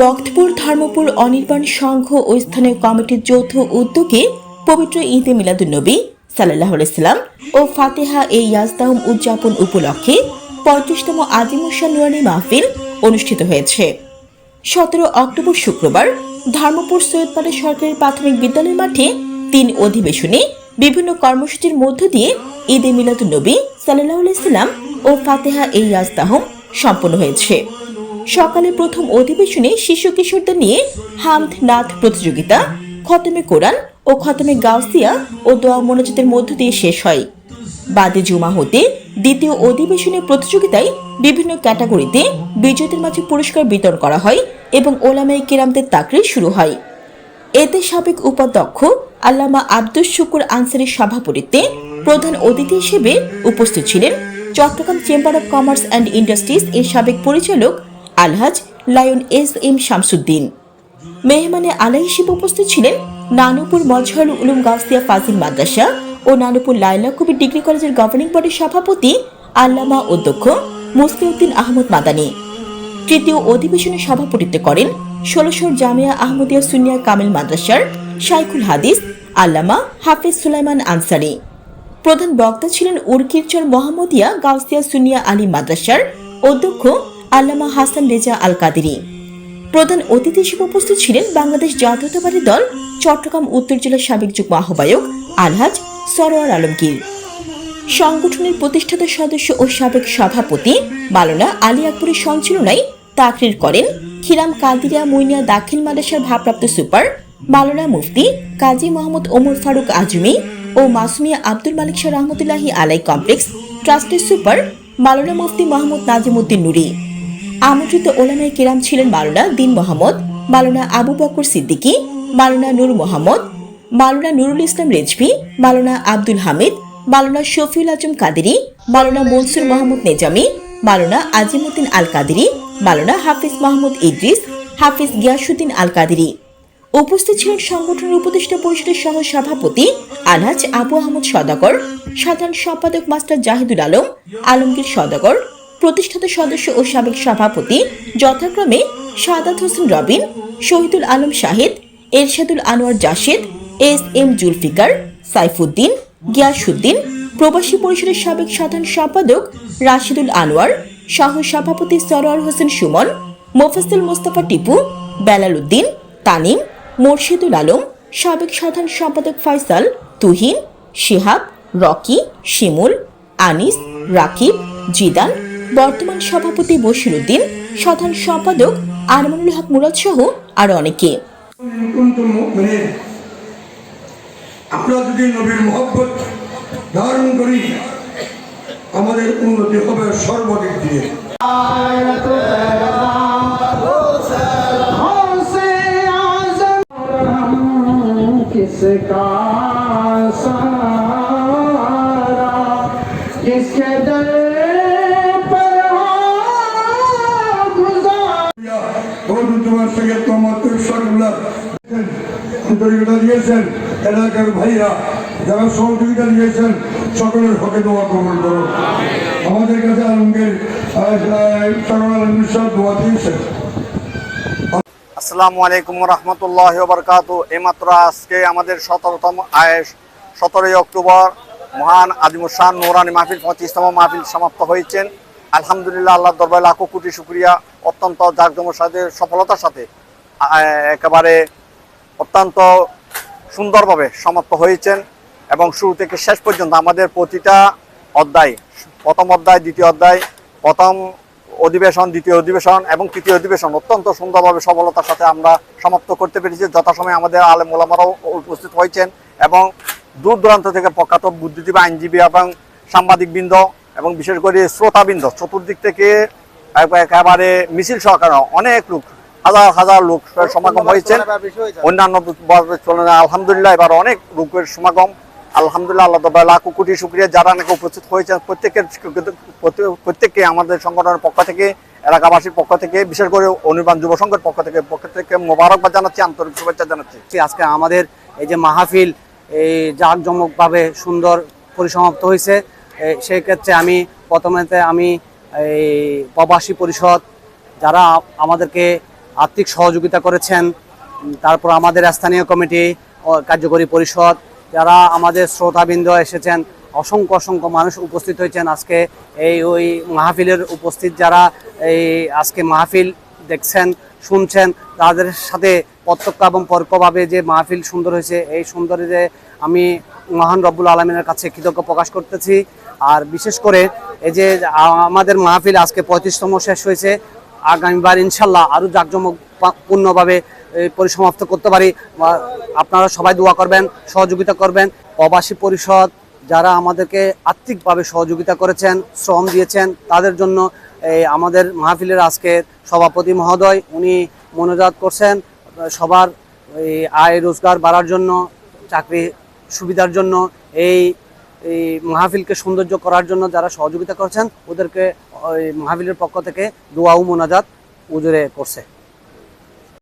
বক্তপুর ধর্মপুর অনির্বাণ সংঘ ও স্থানীয় কমিটির যৌথ উদ্যোগে পবিত্র ঈদে মিলাদুন্নবী সাল্লাহ সাল্লাম ও ফাতেহা এ ইয়াজদাহম উদযাপন উপলক্ষে পঁয়ত্রিশতম আজিমুসা নুরানি মাহফিল অনুষ্ঠিত হয়েছে। সতেরো অক্টোবর শুক্রবার ধর্মপুর সৈয়দপাড়া সরকারি প্রাথমিক বিদ্যালয়ের মাঠে তিন অধিবেশনে বিভিন্ন কর্মসূচির মধ্য দিয়ে ঈদে মিলাদুন্নবী সাল্লাহ সাল্লাম ও ফাতেহা এই ইয়াজদাহম সম্পন্ন হয়েছে। সকালে প্রথম অধিবেশনে শিশু কিশোরদের নিয়ে হামদ নাথ প্রতিযোগিতা, খতমে কোরআন ও খতমে গাউসিয়া ও দোয়া মোনাজাতের মধ্য দিয়ে শেষ হয়। বাদে জুমা হতে দ্বিতীয় অধিবেশনের প্রতিযোগিতায় বিভিন্ন ক্যাটাগরিতে বিজয়ীদের মাঝে পুরস্কার বিতরণ করা হয় এবং ওলামাই কিরামদের তাকরি শুরু হয়। এতে সাবেক উপাধ্যক্ষ আল্লামা আব্দুস শুকুর আনসারির সভাপতিত্বে প্রধান অতিথি হিসেবে উপস্থিত ছিলেন Chittagong chamber of commerce and industries এর সাবেক পরিচালক Alhaj lion S M Shamsuddin. মেহমানে আলা হিসেবে উপস্থিত ছিলেন নানুপুর মজহরুল উলুম গাউসিয়া ফাজিল মাদ্রাসা ও নানুপুর লায়লা কবির ডিগ্রি কলেজের গভর্নিং বডির সভাপতি আল্লামা অধ্যক্ষ মুসলিউদ্দিন আহমদ মাদানী। তৃতীয় অধিবেশনে সভাপতিত্ব করেন ষোলশোর জামিয়া আহমদিয়া সুনিয়া কামিল মাদ্রাসার শাইখুল হাদিস আল্লামা হাফিজ সুলাইমান আনসারি। প্রধান বক্তা ছিলেন উর্কিরচর মোহাম্মদিয়া গাউসিয়া সুনিয়া আলী মাদ্রাসার অধ্যক্ষ আল্লামা হাসান রেজা আল কাদেরি প্রধান অতিথি হিসেবে উপস্থিত ছিলেন বাংলাদেশ জাতীয়তাবাদী দল চট্টগ্রাম উত্তর জেলার সাবেক যুগ্ম আহ্বায়ক আলহাজ সরোয়ার আলমগীর। সংগঠনের প্রতিষ্ঠাতা সদস্য ও সাবেক সভাপতি মালনা আলী আকবরের সঞ্চালনায় তাকরির করেন খিরাম কাদিরিয়া মুইনিয়া দাখিল মাদ্রাসার ভারপ্রাপ্ত সুপার মালনা মুফতি কাজী মোহাম্মদ ওমর ফারুক আজমি ও মাসুমিয়া আব্দুল মালিক শাহ রহমতুল্লাহি আলাই কমপ্লেক্স ট্রাস্টের সুপার মালনা মুফতি মোহাম্মদ নাজিমুদ্দিন নুরি। আমন্ত্রিত ওলামাই কিরাম ছিলেন মালনা দিন মোহাম্মদ মালনা আবু বকর সিদ্দিকী মালনা নূর মোহাম্মদ মালনা নুরুল ইসলাম রেজভি মালনা আব্দুল হামিদ মালনা শফিউল আজম কাদেরি মালনা মনসুর মোহাম্মদ নেজামি মালনা আজিমুদ্দিন আল কাদেরি মালনা হাফিজ মাহমুদ ইদ্রিস, হাফিজ গিয়াসুদ্দিন আল কাদেরি উপস্থিত ছিলেন সংগঠনের উপদেষ্টা পরিষদের সহ সভাপতি আলহাজ আবু আহমদ সদাগর, সাধারণ সম্পাদক মাস্টার জাহিদুল আলম, আলমগীর সদাগর, প্রতিষ্ঠাতা সদস্য ও সাবেক সভাপতি যথাক্রমে সাদাত হোসেন রবিন, শহীদুল আলম শাহিদ, এরশাদুল আনোয়ার জাশেদ, এস এম জুলফিকার, সাইফুদ্দিন গিয়াসুদ্দিন প্রবাসী পরিষদের সাবেক সাধারণ সম্পাদক রাশিদুল আনোয়ার সহ সভাপতি সরোয়ার হোসেন সুমন, মোফাজ্জল মোস্তফা টিপু, বেলাল উদ্দিন, তানিম মোর্শেদুল আলম, সাবেক সাধারণ সম্পাদক ফয়সাল তুহিন, শিহাব, রকি, শিমুল, আনিস, রাকিব, জিদান, বর্তমান সভাপতি বশিরুদ্দিন, সাধারণ সম্পাদক আরমানুল হক মুরাদ সহ আরও অনেকে। আমরা যদি নবীর মহব্বত ধারণ করি, আমাদের উন্নতি হবে সর্বদিক দিয়ে। किसका सहारा किसके दर पर गुजार বহু তোমার সঙ্গে তোমার সরগুলা আন্তরিকতা দিয়েছেন এলাকার ভাইরা যারা সহযোগিতা দিয়েছেন সকলের হকে দোয়া কবল করো আমাদের কাছে আলমগীর সরল আলমগীর সাহেব দোয়া দিয়েছেন আসসালামু আলাইকুম রহমতুল্লাহ বরকাত এইমাত্র আজকে আমাদের সতেরোতম সতেরোই অক্টোবর। মহান আদিমুসান নৌরানি মাহফিল পঁচিশতম মাহফিল সমাপ্ত হয়েছেন। আলহামদুলিল্লাহ আল্লাহ দরবার লাখো কোটি শুক্রিয়া। অত্যন্ত জাঁকজমর সাথে, সফলতার সাথে একেবারে অত্যন্ত সুন্দরভাবে সমাপ্ত হয়েছেন। এবং শুরু থেকে শেষ পর্যন্ত আমাদের প্রতিটা অধ্যায়, প্রথম অধ্যায়, দ্বিতীয় অধ্যায়, প্রথম অধিবেশন, দ্বিতীয় অধিবেশন এবং তৃতীয় অধিবেশন অত্যন্ত সুন্দরভাবে সফলতার সাথে আমরা সমাপ্ত করতে পেরেছি। যথাসময়ে আমাদের আলেম ওলামারাও উপস্থিত হয়েছেন এবং দূর দূরান্ত থেকে প্রখ্যাত বুদ্ধিজীবী আইনজীবী এবং সাংবাদিকবৃন্দ এবং বিশেষ করে শ্রোতাবৃন্দ, চতুর্দিক থেকে এক- একেবারে মিছিল সহকারে অনেক লোক, হাজার হাজার লোক সমাগম হয়েছেন। অন্যান্য আলহামদুলিল্লাহ এবার অনেক লোকের সমাগম আলহামদুলিল্লাহ, আল্লাহ লাখ কোটি শুক্রিয়া। যারা নাকি উপস্থিত হয়েছেন, প্রত্যেকের প্রত্যেককে আমাদের সংগঠনের পক্ষ থেকে, এলাকাবাসীর পক্ষ থেকে, বিশেষ করে অনির্বাণ যুব সংঘের পক্ষ থেকে পক্ষ থেকে মোবারকবাদ জানাচ্ছি, আন্তরিক শুভেচ্ছা জানাচ্ছি। আজকে আমাদের এই যে মাহফিল, এই জাঁকজমকভাবে সুন্দর পরিসমাপ্ত হয়েছে। সেই ক্ষেত্রে আমি প্রথমেতে আমি এই প্রবাসী পরিষদ, যারা আমাদেরকে আর্থিক সহযোগিতা করেছেন, তারপর আমাদের স্থানীয় কমিটি কার্যকরী পরিষদ যারা আমাদের শ্রোতাবৃন্দ এসেছেন, অসংখ্য অসংখ্য মানুষ উপস্থিত হয়েছেন আজকে। এই ওই মাহফিলের উপস্থিত যারা এই আজকে মাহফিল দেখছেন, শুনছেন, তাদের সাথে প্রত্যক্ষ এবং পরোক্ষভাবে যে মাহফিল সুন্দর হয়েছে, এই সুন্দরে আমি মহান রব্বুল আলমিনের কাছে কৃতজ্ঞ প্রকাশ করতেছি। আর বিশেষ করে এই যে আমাদের মাহফিল আজকে পঁয়ত্রিশতম শেষ হয়েছে। আগামীবার ইনশাল্লাহ আরও জাঁকজমক পূর্ণভাবে পরিসমাপ্ত করতে পারি। আপনারা সবাই দোয়া করবেন, সহযোগিতা করবেন। প্রবাসী পরিষদ যারা আমাদেরকে আর্থিকভাবে সহযোগিতা করেছেন, শ্রম দিয়েছেন, তাদের জন্য এই আমাদের মাহফিলের আজকে সভাপতি মহোদয়, উনি মনোজাত করছেন সবার এই আয় রোজগার বাড়ার জন্য, চাকরি সুবিধার জন্য, এই এই মাহফিলকে সৌন্দর্য করার জন্য যারা সহযোগিতা করছেন, ওদেরকে ওই মাহফিলের পক্ষ থেকে দোয়া ও মোনাজাত উজরে করছে।